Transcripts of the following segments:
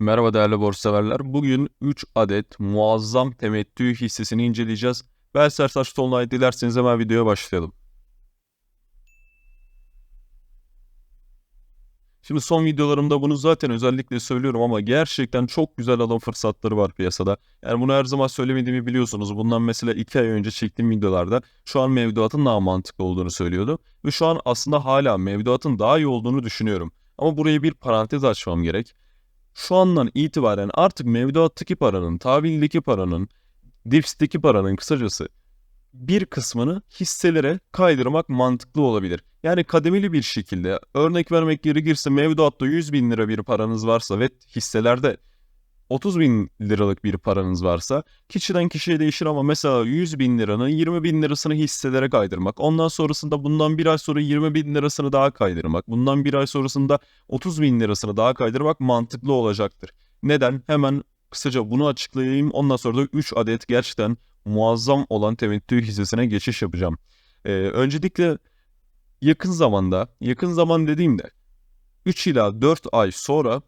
Merhaba değerli borsa severler. Bugün 3 adet muazzam temettü hissesini inceleyeceğiz. Ben Sertaç Tolunay dilerseniz hemen videoya başlayalım. Şimdi son videolarımda bunu zaten özellikle söylüyorum ama gerçekten çok güzel alım fırsatları var piyasada. Yani bunu her zaman söylemediğimi biliyorsunuz. Bundan mesela 2 ay önce çektiğim videolarda şu an mevduatın daha mantıklı olduğunu söylüyordu. Ve şu an aslında hala mevduatın daha iyi olduğunu düşünüyorum. Ama buraya bir parantez açmam gerek şu andan itibaren artık mevduattaki paranın, tahvildeki paranın, dipsteki paranın kısacası bir kısmını hisselere kaydırmak mantıklı olabilir. Yani kademeli bir şekilde örnek vermek gerekirse mevduatta 100 bin lira bir paranız varsa ve hisselerde 30 bin liralık bir paranız varsa kişiden kişiye değişir ama mesela 100 bin liranın 20 bin lirasını hisselere kaydırmak. Ondan sonrasında bundan bir ay sonra 20 bin lirasını daha kaydırmak. Bundan bir ay sonrasında 30 bin lirasını daha kaydırmak mantıklı olacaktır. Neden? Hemen kısaca bunu açıklayayım. Ondan sonra da 3 adet gerçekten muazzam olan temettü hissesine geçiş yapacağım. Ee, öncelikle yakın zamanda, yakın zaman dediğimde 3 ila 4 ay sonra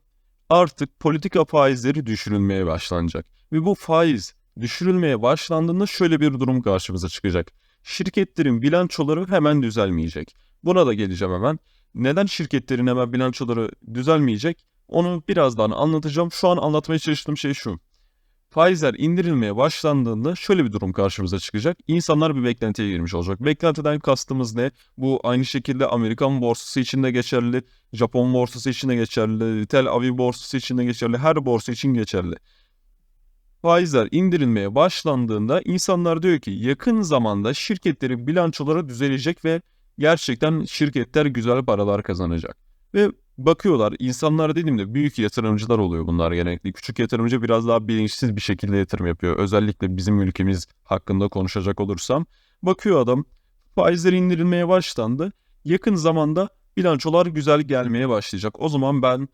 artık politika faizleri düşürülmeye başlanacak. Ve bu faiz düşürülmeye başlandığında şöyle bir durum karşımıza çıkacak. Şirketlerin bilançoları hemen düzelmeyecek. Buna da geleceğim hemen. Neden şirketlerin hemen bilançoları düzelmeyecek? Onu birazdan anlatacağım. Şu an anlatmaya çalıştığım şey şu faizler indirilmeye başlandığında şöyle bir durum karşımıza çıkacak. İnsanlar bir beklentiye girmiş olacak. Beklentiden kastımız ne? Bu aynı şekilde Amerikan borsası için de geçerli, Japon borsası için de geçerli, Tel Aviv borsası için de geçerli, her borsa için geçerli. Faizler indirilmeye başlandığında insanlar diyor ki yakın zamanda şirketlerin bilançoları düzelecek ve gerçekten şirketler güzel paralar kazanacak. Ve bakıyorlar. İnsanlar dediğimde büyük yatırımcılar oluyor bunlar genellikle. Küçük yatırımcı biraz daha bilinçsiz bir şekilde yatırım yapıyor. Özellikle bizim ülkemiz hakkında konuşacak olursam. Bakıyor adam faizler indirilmeye başlandı. Yakın zamanda bilançolar güzel gelmeye başlayacak. O zaman ben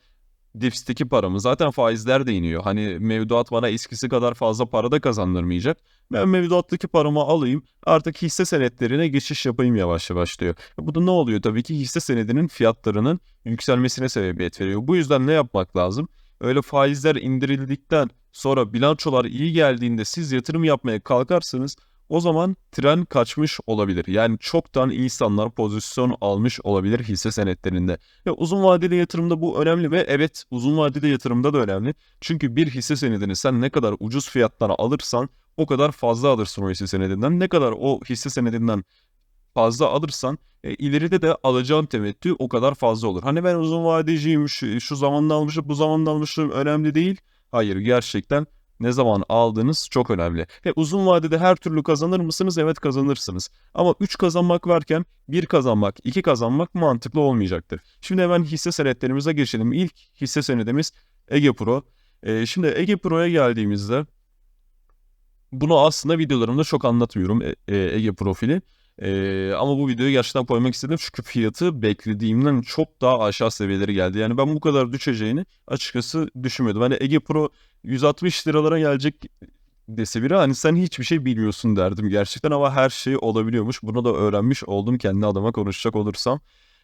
Dips'teki paramı zaten faizler de iniyor. Hani mevduat bana eskisi kadar fazla para da kazandırmayacak. Ben mevduattaki paramı alayım artık hisse senetlerine geçiş yapayım yavaş yavaş diyor. Bu da ne oluyor tabii ki hisse senedinin fiyatlarının yükselmesine sebebiyet veriyor. Bu yüzden ne yapmak lazım? Öyle faizler indirildikten sonra bilançolar iyi geldiğinde siz yatırım yapmaya kalkarsanız o zaman tren kaçmış olabilir. Yani çoktan insanlar pozisyon almış olabilir hisse senetlerinde. Ve uzun vadeli yatırımda bu önemli ve evet uzun vadeli yatırımda da önemli. Çünkü bir hisse senedini sen ne kadar ucuz fiyatlara alırsan o kadar fazla alırsın o hisse senedinden. Ne kadar o hisse senedinden fazla alırsan e, ileride de alacağın temettü o kadar fazla olur. Hani ben uzun vadeciyim, şu, şu zamanda almışım, bu zamanda almışım önemli değil. Hayır gerçekten ne zaman aldığınız çok önemli. Ve uzun vadede her türlü kazanır mısınız? Evet kazanırsınız. Ama 3 kazanmak varken 1 kazanmak, 2 kazanmak mantıklı olmayacaktır. Şimdi hemen hisse senetlerimize geçelim. İlk hisse senedimiz Ege Pro. Ee, şimdi Ege Pro'ya geldiğimizde bunu aslında videolarımda çok anlatmıyorum e, e, Ege profili. Ee, ama bu videoyu gerçekten koymak istedim çünkü fiyatı beklediğimden çok daha aşağı seviyeleri geldi. Yani ben bu kadar düşeceğini açıkçası düşünmüyordum. Hani Ege Pro 160 liralara gelecek dese biri hani sen hiçbir şey bilmiyorsun derdim gerçekten ama her şey olabiliyormuş. Bunu da öğrenmiş oldum kendi adıma konuşacak olursam.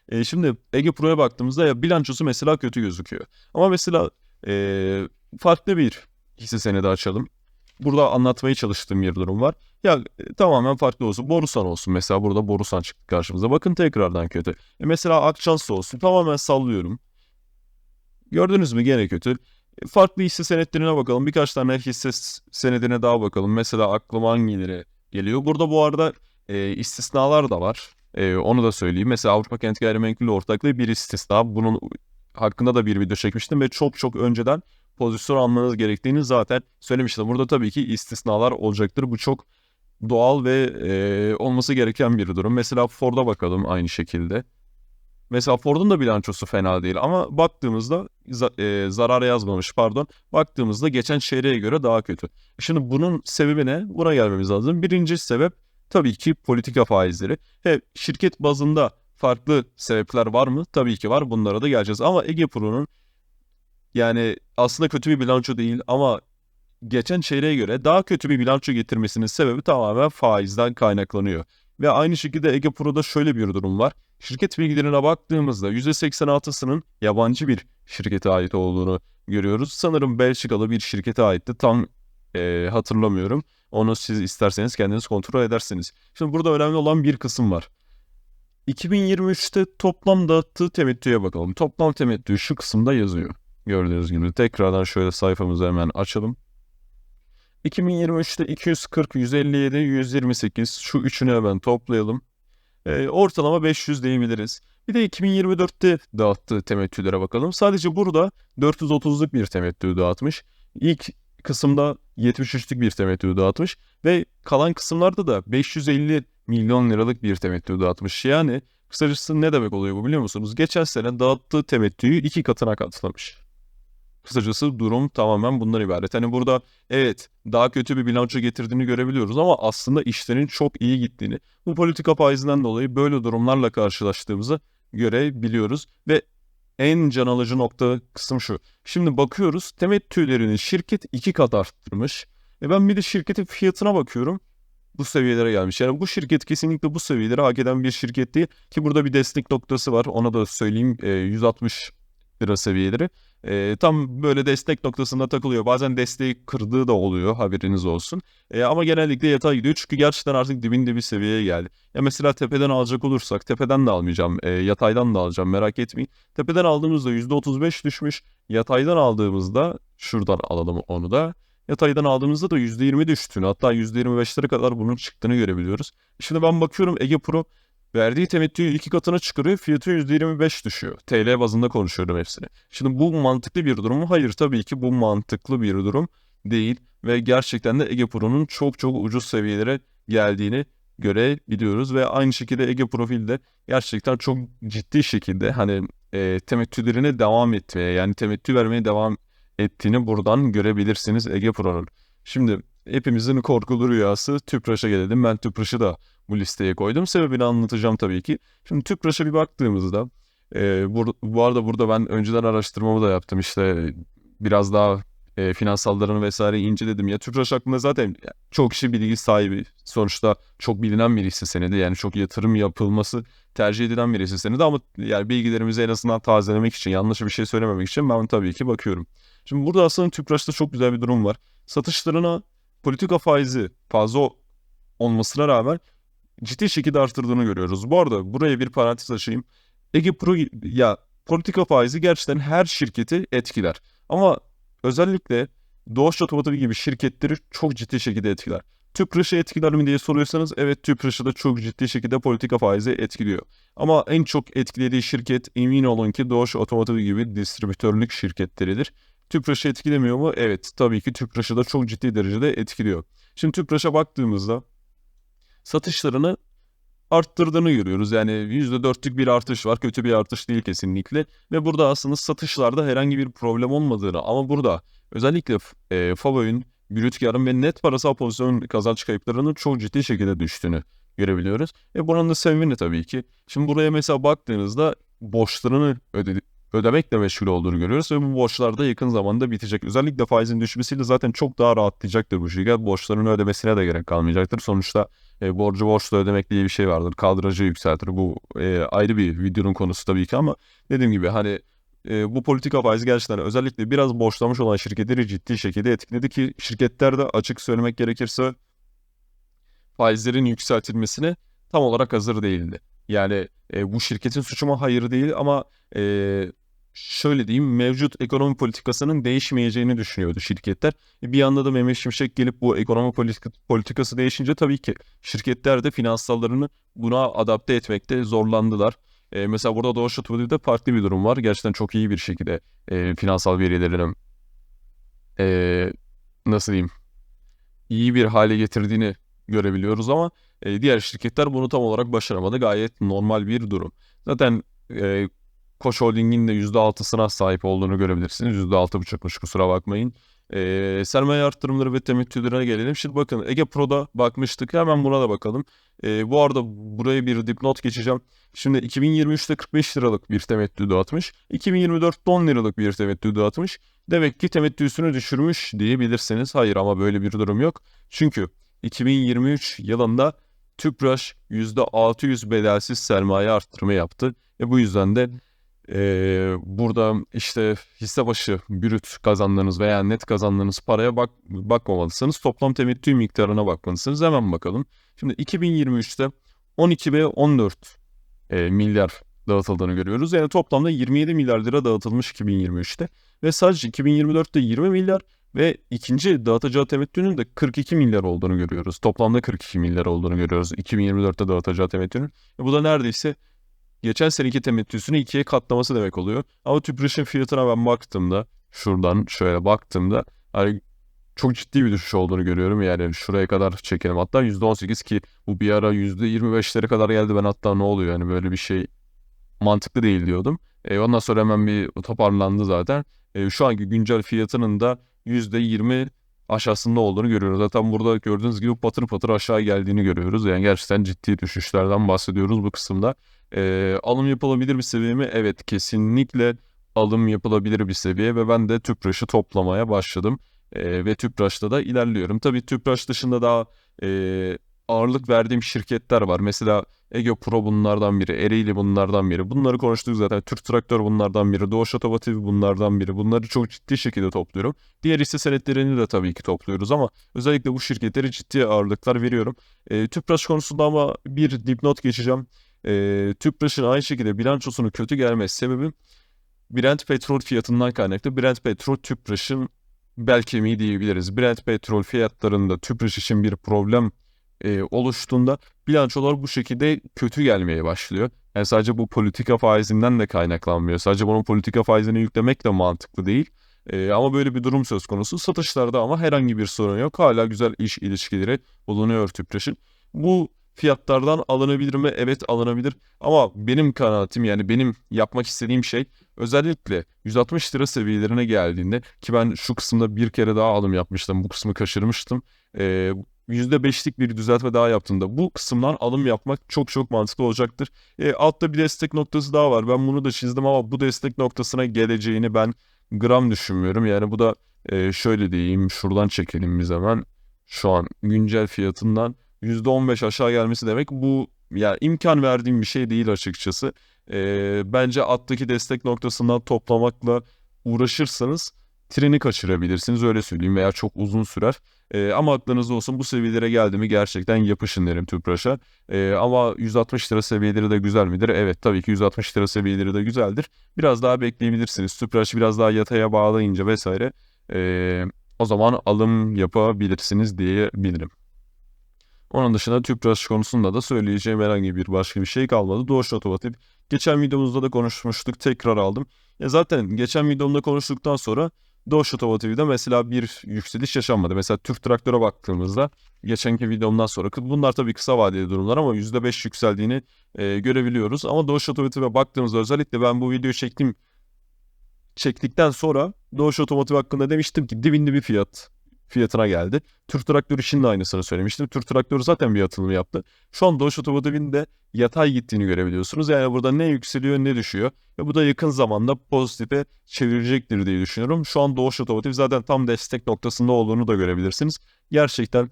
E, şimdi Ege Pro'ya baktığımızda ya bilançosu mesela kötü gözüküyor. Ama mesela e, farklı bir hisse senedi açalım burada anlatmaya çalıştığım bir durum var. Ya e, tamamen farklı olsun. Borusan olsun mesela burada Borusan çıktı karşımıza. Bakın tekrardan kötü. E, mesela Akçans olsun. Tamamen sallıyorum. Gördünüz mü gene kötü. E, farklı hisse senetlerine bakalım. Birkaç tane hisse senedine daha bakalım. Mesela aklıma hangileri geliyor. Burada bu arada e, istisnalar da var. E, onu da söyleyeyim. Mesela Avrupa Kent Gayrimenkul Ortaklığı bir istisna. Bunun hakkında da bir video çekmiştim ve çok çok önceden pozisyon almanız gerektiğini zaten söylemiştim. Burada tabii ki istisnalar olacaktır. Bu çok doğal ve e, olması gereken bir durum. Mesela Ford'a bakalım aynı şekilde. Mesela Ford'un da bilançosu fena değil ama baktığımızda e, zarar yazmamış pardon. Baktığımızda geçen çeyreğe göre daha kötü. Şimdi bunun sebebi ne? Buna gelmemiz lazım. Birinci sebep tabii ki politika faizleri. He, şirket bazında farklı sebepler var mı? Tabii ki var. Bunlara da geleceğiz. Ama Ege Pro'nun yani aslında kötü bir bilanço değil ama geçen çeyreğe göre daha kötü bir bilanço getirmesinin sebebi tamamen faizden kaynaklanıyor. Ve aynı şekilde Ege Pro'da şöyle bir durum var. Şirket bilgilerine baktığımızda %86'sının yabancı bir şirkete ait olduğunu görüyoruz. Sanırım Belçikalı bir şirkete aitti. Tam e, hatırlamıyorum. Onu siz isterseniz kendiniz kontrol edersiniz. Şimdi burada önemli olan bir kısım var. 2023'te toplam dağıttığı temettüye bakalım. Toplam temettü şu kısımda yazıyor. Gördüğünüz gibi tekrardan şöyle sayfamızı hemen açalım. 2023'te 240, 157, 128 şu üçünü hemen toplayalım. Ee, ortalama 500 diyebiliriz. Bir de 2024'te dağıttığı temettülere bakalım. Sadece burada 430'luk bir temettü dağıtmış. İlk kısımda 73'lük bir temettü dağıtmış ve kalan kısımlarda da 550 milyon liralık bir temettü dağıtmış. Yani kısacası ne demek oluyor bu biliyor musunuz? Geçen sene dağıttığı temettüyü iki katına katlamış. Kısacası durum tamamen bundan ibaret. Hani burada evet daha kötü bir bilanço getirdiğini görebiliyoruz ama aslında işlerin çok iyi gittiğini, bu politika faizinden dolayı böyle durumlarla karşılaştığımızı görebiliyoruz. Ve en can alıcı nokta kısım şu. Şimdi bakıyoruz temettülerini şirket iki kat arttırmış. E ben bir de şirketin fiyatına bakıyorum. Bu seviyelere gelmiş. Yani bu şirket kesinlikle bu seviyeleri hak eden bir şirket değil. Ki burada bir destek noktası var. Ona da söyleyeyim. E, 160 lira seviyeleri. E, tam böyle destek noktasında takılıyor. Bazen desteği kırdığı da oluyor haberiniz olsun. E, ama genellikle yatay gidiyor çünkü gerçekten artık dibinde bir seviyeye geldi. Ya mesela tepeden alacak olursak tepeden de almayacağım. E, yataydan da alacağım merak etmeyin. Tepeden aldığımızda %35 düşmüş. Yataydan aldığımızda şuradan alalım onu da. Yataydan aldığımızda da %20 düştüğünü hatta %25'lere kadar bunun çıktığını görebiliyoruz. Şimdi ben bakıyorum Ege Pro Verdiği temettüyü iki katına çıkarıyor. Fiyatı %25 düşüyor. TL bazında konuşuyorum hepsini. Şimdi bu mantıklı bir durum mu? Hayır tabii ki bu mantıklı bir durum değil. Ve gerçekten de Ege Pro'nun çok çok ucuz seviyelere geldiğini görebiliyoruz. Ve aynı şekilde Ege Profil'de gerçekten çok ciddi şekilde hani e, temettülerine devam etmeye yani temettü vermeye devam ettiğini buradan görebilirsiniz Ege Pro'nun. Şimdi hepimizin korkulu rüyası Tüpraş'a gelelim. Ben Tüpraş'ı da bu listeye koydum. Sebebini anlatacağım tabii ki. Şimdi Tüpraş'a bir baktığımızda e, bu, bu arada burada ben önceden araştırmamı da yaptım. İşte biraz daha e, finansallarını vesaire inceledim. Ya Tüpraş hakkında zaten çok kişi bilgi sahibi. Sonuçta çok bilinen bir hisse senedi. Yani çok yatırım yapılması tercih edilen bir hisse senedi ama yani bilgilerimizi en azından tazelemek için, yanlış bir şey söylememek için ben tabii ki bakıyorum. Şimdi burada aslında Tüpraş'ta çok güzel bir durum var. Satışlarına politika faizi fazla olmasına rağmen ciddi şekilde artırdığını görüyoruz. Bu arada buraya bir parantez açayım. Ege Pro ya politika faizi gerçekten her şirketi etkiler. Ama özellikle Doğuş Otomotiv gibi şirketleri çok ciddi şekilde etkiler. Tüpraş'ı etkiler mi diye soruyorsanız evet Tüpraş'ı da çok ciddi şekilde politika faizi etkiliyor. Ama en çok etkilediği şirket emin olun ki Doğuş Otomotiv gibi distribütörlük şirketleridir. Tüpraş'ı etkilemiyor mu? Evet tabii ki Tüpraş'ı da çok ciddi derecede etkiliyor. Şimdi Tüpraş'a baktığımızda satışlarını arttırdığını görüyoruz. Yani %4'lük bir artış var. Kötü bir artış değil kesinlikle. Ve burada aslında satışlarda herhangi bir problem olmadığını ama burada özellikle e, FAVÖ'nün brüt karın ve net parasal pozisyon kazanç kayıplarının çok ciddi şekilde düştüğünü görebiliyoruz. E bunun da sebebi tabii ki? Şimdi buraya mesela baktığınızda borçlarını ödedi, ödemekle meşgul olduğunu görüyoruz ve bu borçlar da yakın zamanda bitecek. Özellikle faizin düşmesiyle zaten çok daha rahatlayacaktır bu şirket. Borçlarını ödemesine de gerek kalmayacaktır. Sonuçta e, borcu borçla ödemek diye bir şey vardır. Kadrajı yükseltir. Bu e, ayrı bir videonun konusu tabii ki ama dediğim gibi hani e, bu politika faizi gerçekten özellikle biraz borçlamış olan şirketleri ciddi şekilde etkiledi ki şirketler de açık söylemek gerekirse faizlerin yükseltilmesine tam olarak hazır değildi. Yani e, bu şirketin suçu mu? Hayır değil ama e, şöyle diyeyim mevcut ekonomi politikasının değişmeyeceğini düşünüyordu şirketler. Bir yanda da Mehmet Şimşek gelip bu ekonomi politikası değişince tabii ki şirketler de finansallarını buna adapte etmekte zorlandılar. E, mesela burada Doğuş Otomotiv'de farklı bir durum var. Gerçekten çok iyi bir şekilde e, finansal verilerini e, nasıl diyeyim iyi bir hale getirdiğini görebiliyoruz ama e, diğer şirketler bunu tam olarak başaramadı. Gayet normal bir durum. Zaten e, Koç Holding'in de %6'sına sahip olduğunu görebilirsiniz. %6,5'muş kusura bakmayın. Ee, sermaye arttırımları ve temettülerine gelelim. Şimdi bakın Ege Pro'da bakmıştık. Hemen buna da bakalım. Ee, bu arada buraya bir dipnot geçeceğim. Şimdi 2023'te 45 liralık bir temettü dağıtmış. 2024'te 10 liralık bir temettü dağıtmış. Demek ki temettüsünü düşürmüş diyebilirsiniz. Hayır ama böyle bir durum yok. Çünkü 2023 yılında Tüpraş %600 bedelsiz sermaye arttırma yaptı. E bu yüzden de ee, burada işte hisse başı brüt kazandığınız veya net kazandığınız paraya bak bakmamalısınız. Toplam temettü miktarına bakmalısınız. Hemen bakalım. Şimdi 2023'te 12 ve 14 e, milyar dağıtıldığını görüyoruz. Yani toplamda 27 milyar lira dağıtılmış 2023'te. Ve sadece 2024'te 20 milyar ve ikinci dağıtacağı temettünün de 42 milyar olduğunu görüyoruz. Toplamda 42 milyar olduğunu görüyoruz 2024'te dağıtacağı temettünün. E bu da neredeyse geçen seneki temettüsünü ikiye katlaması demek oluyor. Ama tüpraşın fiyatına ben baktığımda şuradan şöyle baktığımda hani çok ciddi bir düşüş olduğunu görüyorum. Yani şuraya kadar çekelim. Hatta %18 ki bu bir ara %25'lere kadar geldi. Ben hatta ne oluyor yani böyle bir şey mantıklı değil diyordum. E, ondan sonra hemen bir toparlandı zaten. E, şu anki güncel fiyatının da %20 aşağısında olduğunu görüyoruz. Zaten burada gördüğünüz gibi patır patır aşağı geldiğini görüyoruz. Yani gerçekten ciddi düşüşlerden bahsediyoruz bu kısımda. E, alım yapılabilir bir seviye mi? Evet kesinlikle alım yapılabilir bir seviye ve ben de tüpraşı toplamaya başladım. E, ve tüpraşta da ilerliyorum. Tabii tüpraş dışında daha e, ağırlık verdiğim şirketler var. Mesela Ege Pro bunlardan biri, Ereğli bunlardan biri. Bunları konuştuk zaten. Türk Traktör bunlardan biri, Doğuş Otomotiv bunlardan biri. Bunları çok ciddi şekilde topluyorum. Diğer hisse senetlerini de tabii ki topluyoruz ama özellikle bu şirketlere ciddi ağırlıklar veriyorum. E, Tüpraş konusunda ama bir dipnot geçeceğim. E, Tüpraş'ın aynı şekilde bilançosunun kötü gelmesi sebebim Brent petrol fiyatından kaynaklı. Brent petrol Tüpraş'ın bel kemiği diyebiliriz. Brent petrol fiyatlarında Tüpraş için bir problem e, oluştuğunda bilançolar bu şekilde kötü gelmeye başlıyor. Yani sadece bu politika faizinden de kaynaklanmıyor. Sadece bunun politika faizini yüklemek de mantıklı değil. E, ama böyle bir durum söz konusu. Satışlarda ama herhangi bir sorun yok. Hala güzel iş ilişkileri bulunuyor Tüpraş'ın. Bu fiyatlardan alınabilir mi? Evet alınabilir. Ama benim kanaatim yani benim yapmak istediğim şey özellikle 160 lira seviyelerine geldiğinde ki ben şu kısımda bir kere daha alım yapmıştım. Bu kısmı kaçırmıştım. Ee, %5'lik bir düzeltme daha yaptığında bu kısımdan alım yapmak çok çok mantıklı olacaktır. E, altta bir destek noktası daha var. Ben bunu da çizdim ama bu destek noktasına geleceğini ben gram düşünmüyorum. Yani bu da e, şöyle diyeyim şuradan çekelim biz hemen. Şu an güncel fiyatından %15 aşağı gelmesi demek bu ya imkan verdiğim bir şey değil açıkçası. E, bence alttaki destek noktasından toplamakla uğraşırsanız treni kaçırabilirsiniz öyle söyleyeyim veya çok uzun sürer. E, ama aklınızda olsun bu seviyelere geldi mi gerçekten yapışın derim Tüpraş'a. E, ama 160 lira seviyeleri de güzel midir? Evet tabii ki 160 lira seviyeleri de güzeldir. Biraz daha bekleyebilirsiniz. Tüpraş biraz daha yataya bağlayınca vesaire e, o zaman alım yapabilirsiniz diyebilirim. Onun dışında Tüpraş konusunda da söyleyeceğim herhangi bir başka bir şey kalmadı. Doğuş Otomotiv. Geçen videomuzda da konuşmuştuk. Tekrar aldım. Ya zaten geçen videomda konuştuktan sonra Doğuş Otomotiv'de mesela bir yükseliş yaşanmadı. Mesela Türk Traktör'e baktığımızda geçenki videomdan sonra bunlar tabii kısa vadeli durumlar ama %5 yükseldiğini e, görebiliyoruz. Ama Doğuş Otomotiv'e baktığımızda özellikle ben bu videoyu çektim çektikten sonra Doğuş Otomotiv hakkında demiştim ki dibinde bir fiyat fiyatına geldi. Türk Traktör için de aynısını söylemiştim. Türk Traktör zaten bir atılım yaptı. Şu an Doğuş Otomotiv'in de yatay gittiğini görebiliyorsunuz. Yani burada ne yükseliyor ne düşüyor. Ve bu da yakın zamanda pozitife çevirecektir diye düşünüyorum. Şu an Doğuş Otomotiv zaten tam destek noktasında olduğunu da görebilirsiniz. Gerçekten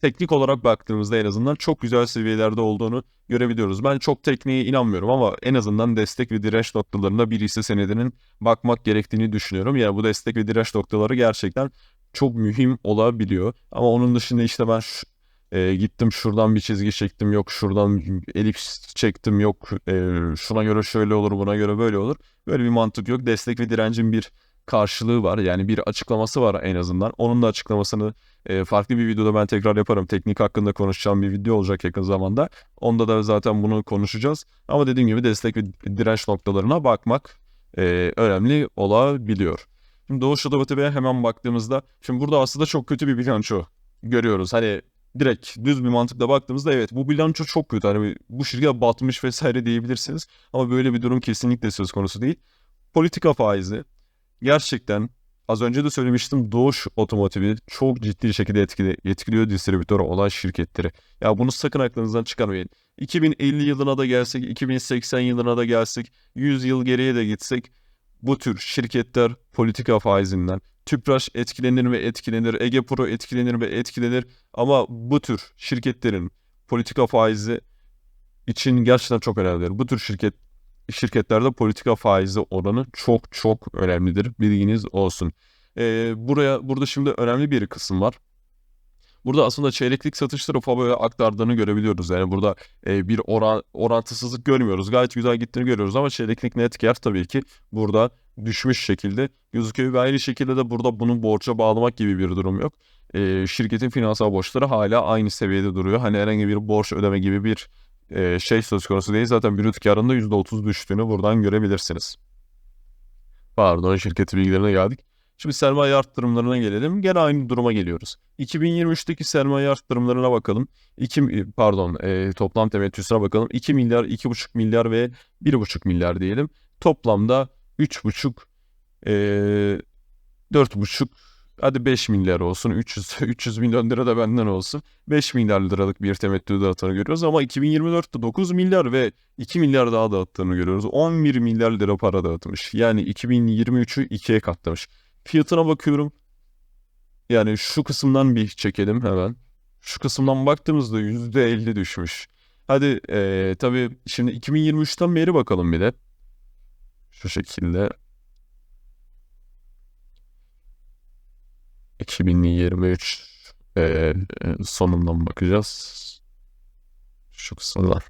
teknik olarak baktığımızda en azından çok güzel seviyelerde olduğunu görebiliyoruz. Ben çok tekniğe inanmıyorum ama en azından destek ve direnç noktalarında bir hisse senedinin bakmak gerektiğini düşünüyorum. Yani bu destek ve direnç noktaları gerçekten çok mühim olabiliyor. Ama onun dışında işte ben şu, e, gittim şuradan bir çizgi çektim yok şuradan elips çektim yok e, şuna göre şöyle olur buna göre böyle olur. Böyle bir mantık yok. Destek ve direncin bir karşılığı var. Yani bir açıklaması var en azından. Onun da açıklamasını e, farklı bir videoda ben tekrar yaparım. Teknik hakkında konuşacağım bir video olacak yakın zamanda. Onda da zaten bunu konuşacağız. Ama dediğim gibi destek ve direnç noktalarına bakmak e, önemli olabiliyor. Şimdi Doğuş Otomotiv'e hemen baktığımızda şimdi burada aslında çok kötü bir bilanço görüyoruz. Hani direkt düz bir mantıkla baktığımızda evet bu bilanço çok kötü. Hani bu şirket batmış vesaire diyebilirsiniz. Ama böyle bir durum kesinlikle söz konusu değil. Politika faizi gerçekten az önce de söylemiştim Doğuş Otomotiv'i çok ciddi şekilde etkili, etkiliyor distribütör olan şirketleri. Ya bunu sakın aklınızdan çıkarmayın. 2050 yılına da gelsek, 2080 yılına da gelsek, 100 yıl geriye de gitsek bu tür şirketler politika faizinden, Tüpraş etkilenir ve etkilenir, Ege Pro etkilenir ve etkilenir ama bu tür şirketlerin politika faizi için gerçekten çok önemlidir. Bu tür şirket şirketlerde politika faizi oranı çok çok önemlidir. Bilginiz olsun. Ee, buraya burada şimdi önemli bir kısım var. Burada aslında çeyreklik satışları FABÖ'ye aktardığını görebiliyoruz. Yani burada e, bir oran, orantısızlık görmüyoruz. Gayet güzel gittiğini görüyoruz ama çeyreklik net kar tabii ki burada düşmüş şekilde gözüküyor ve aynı şekilde de burada bunu borca bağlamak gibi bir durum yok. E, şirketin finansal borçları hala aynı seviyede duruyor. Hani herhangi bir borç ödeme gibi bir e, şey söz konusu değil. Zaten brüt karında %30 düştüğünü buradan görebilirsiniz. Pardon şirket bilgilerine geldik. Şimdi sermaye arttırımlarına gelelim. Gene aynı duruma geliyoruz. 2023'teki sermaye arttırımlarına bakalım. 2 pardon e, toplam temettüsüne bakalım. 2 milyar, 2,5 milyar ve 1,5 milyar diyelim. Toplamda 3,5 e, 4,5 hadi 5 milyar olsun. 300 300 milyon lira da benden olsun. 5 milyar liralık bir temettü dağıttığını görüyoruz ama 2024'te 9 milyar ve 2 milyar daha dağıttığını görüyoruz. 11 milyar lira para dağıtmış. Yani 2023'ü ikiye katlamış. Fiyatına bakıyorum. Yani şu kısımdan bir çekelim hemen. Şu kısımdan baktığımızda %50 düşmüş. Hadi eee tabii şimdi 2023'ten beri bakalım bir de. Şu şekilde. 2023 eee, sonundan bakacağız. Şu kısımdan.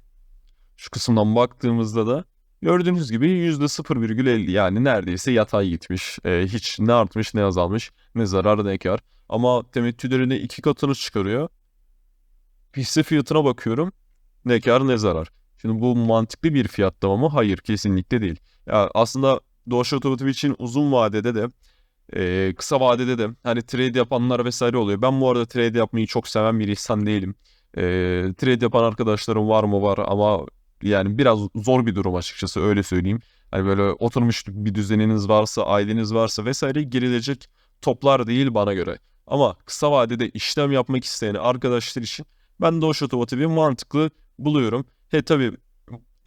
Şu kısımdan baktığımızda da gördüğünüz gibi %0,50 yani neredeyse yatay gitmiş. Eee, hiç ne artmış ne azalmış ne zarar ne kar. Ama temettülerini iki katını çıkarıyor. Hisse fiyatına bakıyorum. Ne kar ne zarar. Şimdi bu mantıklı bir fiyatlama mı? Hayır kesinlikle değil. Ya aslında Doğuş Otomotiv için uzun vadede de e, kısa vadede de hani trade yapanlar vesaire oluyor. Ben bu arada trade yapmayı çok seven bir insan değilim. E, trade yapan arkadaşlarım var mı var ama yani biraz zor bir durum açıkçası öyle söyleyeyim. Hani böyle oturmuş bir düzeniniz varsa, aileniz varsa vesaire girilecek toplar değil bana göre. Ama kısa vadede işlem yapmak isteyen arkadaşlar için ben Doğuş Otomotiv'i mantıklı buluyorum. He tabii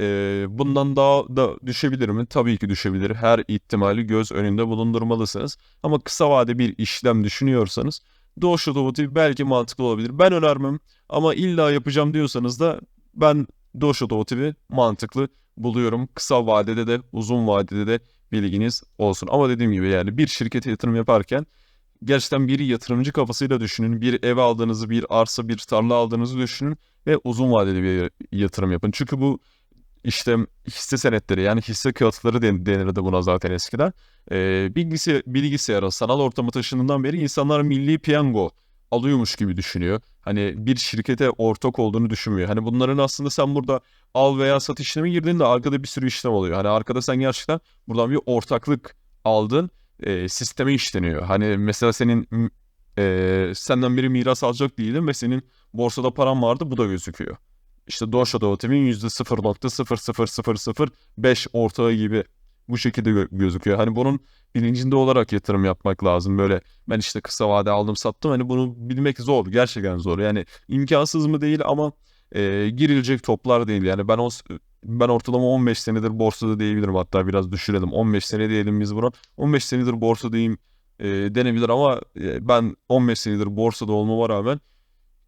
e, bundan daha da düşebilir mi? Tabii ki düşebilir. Her ihtimali göz önünde bulundurmalısınız. Ama kısa vade bir işlem düşünüyorsanız Doğuş Otomotiv belki mantıklı olabilir. Ben önermem ama illa yapacağım diyorsanız da ben Doğuş Otomotiv'i mantıklı buluyorum. Kısa vadede de uzun vadede de bilginiz olsun. Ama dediğim gibi yani bir şirkete yatırım yaparken gerçekten bir yatırımcı kafasıyla düşünün. Bir ev aldığınızı, bir arsa, bir tarla aldığınızı düşünün ve uzun vadeli bir yatırım yapın. Çünkü bu işte hisse senetleri yani hisse kağıtları den- denirdi buna zaten eskiden. Ee, bilgisi, bilgisayara, sanal ortama taşındığından beri insanlar milli piyango alıyormuş gibi düşünüyor. Hani bir şirkete ortak olduğunu düşünmüyor. Hani bunların aslında sen burada al veya sat işlemi girdiğinde arkada bir sürü işlem oluyor. Hani arkada sen gerçekten buradan bir ortaklık aldın e, sisteme işleniyor. Hani mesela senin e, senden biri miras alacak değilim ve senin borsada paran vardı bu da gözüküyor. İşte Doge Otomotiv'in %0.00005 ortağı gibi bu şekilde gö- gözüküyor. Hani bunun bilincinde olarak yatırım yapmak lazım. Böyle ben işte kısa vade aldım sattım. Hani bunu bilmek zor. Gerçekten zor. Yani imkansız mı değil ama e, girilecek toplar değil. Yani ben o ben ortalama 15 senedir borsada diyebilirim. Hatta biraz düşürelim. 15 sene diyelim biz buna. 15 senedir borsadayım e, denebilir ama e, ben 15 senedir borsada olmama rağmen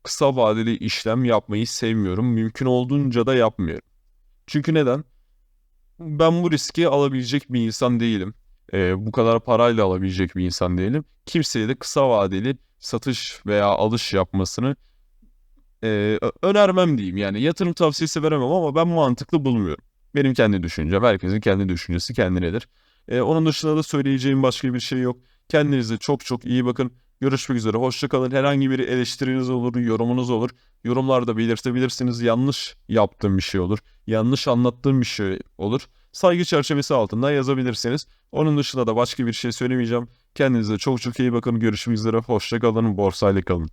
kısa vadeli işlem yapmayı sevmiyorum. Mümkün olduğunca da yapmıyorum. Çünkü neden? Ben bu riski alabilecek bir insan değilim. E, bu kadar parayla alabilecek bir insan değilim. Kimseye de kısa vadeli satış veya alış yapmasını e, önermem diyeyim. Yani yatırım tavsiyesi veremem ama ben mantıklı bulmuyorum. Benim kendi düşüncem. Herkesin kendi düşüncesi kendinedir. E, onun dışında da söyleyeceğim başka bir şey yok. Kendinize çok çok iyi bakın. Görüşmek üzere. Hoşça kalın. Herhangi bir eleştiriniz olur, yorumunuz olur. Yorumlarda belirtebilirsiniz. Yanlış yaptığım bir şey olur. Yanlış anlattığım bir şey olur. Saygı çerçevesi altında yazabilirsiniz. Onun dışında da başka bir şey söylemeyeceğim. Kendinize çok çok iyi bakın. Görüşmek üzere. Hoşça kalın. Borsayla kalın.